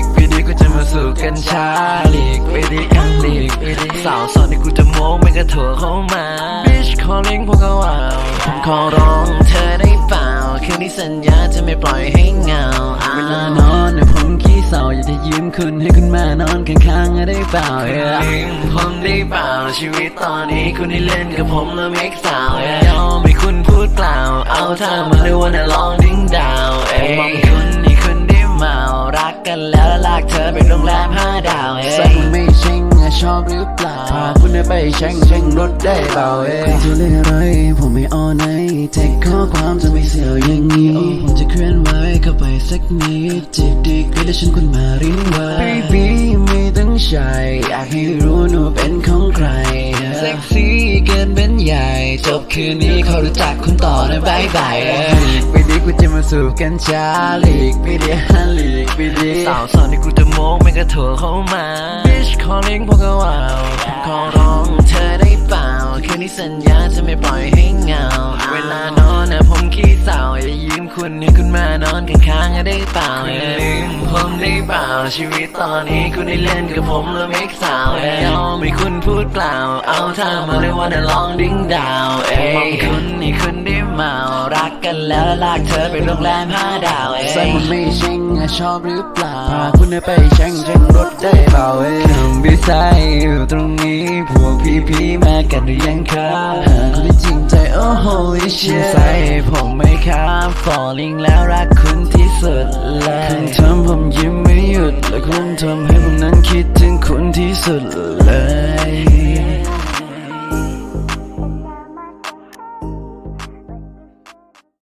กไปดีกูจะมาสู่กัญชาหลีกไปดีกันหลีกไปดีสาวสอนที่กูจะโม้ไม่กระถั่วเข้ามา Bitch calling พวกเขาเอาผมขอร้องเธอ คืนนี้สัญญาจะไม่ปล่อยให้เหงาเวลานอนเนี่ยผมขี้เศร้าอยากจะยืมคุณให้คุณมานอนข้างๆได้เปล่าเอ้ยลืมผมได้เปล่าชีวิตตอนนี้คุณได้เล่นกับผมแล้วไม่สาวยอมให้คุณพูดเปล่าว เอาเธอมาเลยวันลองดิ้งดาวเอ้ยมองคุณนี่คุณได้เมารักกันแล้วลากเธอไปโรงแรมห้าดาวเอ้ย อะชอบหรือเปล่าพาคุณไปแช่งแช่งรถได้เปล่าเอ้ยจะเล่นอะไร ผมไม่ออนไหนเทคข้อความจะไม่เสียวอย่างนี้โอ้ผมจะเคลื่อนไหวเข้าไปสักนิดจิบดีกรีแล้วฉันคุณมาริ้นไว้ baby ไม่ต้องใช้อยากให้รู้หนูเป็นของใครเซ็กซี่เกินเป็นใหญ่ จบคืนนี้เขารู้จักคุณต่อนะบายบายเอ้ยไปดีกูจะ สู่กันช้าหลีกไปดีฮะหลีกไปดีสาวสอนที่กูจะโม้ไม่กระถั่วเข้ามา Bitch calling พวกเขาเอาขอร้องเธอได้เปล่า คืนนี้สัญญาจะไม่ปล่อยให้เหงา เวลานอนนะผมขี้เศร้าอย่ายืมคุณให้คุณมานอนข้างๆได้เปล่าอย่าลืมผมได้เปล่าชีวิตตอนนี้คุณได้เล่นกับผมแล้วไม่สาวยอมให้คุณพูดเปล่า เอาเธอมาเลยวันลองดิ้งดาว เอ้ยคุณนี่คุณ เมารักกันแล้วลากเธอไปโรงแรมห้าดาวเอ้ยใส่มันไม่เช่งอะชอบหรือเปล่าพาคุณไปแช่งแช่งรถได้เปล่าเอ้ยหนุ่มพี่ชายอยู่ตรงนี้พวกพี่พี่ๆมากันหรือยังครับหากคุณจริงใจโอ้โหเชื่อใส่ผมไหมครับ falling แล้วรักคุณที่สุดเลยคุณทำผมยิ้มไม่หยุดและคุณทำให้ผมนั้นคิดถึงคุณที่สุด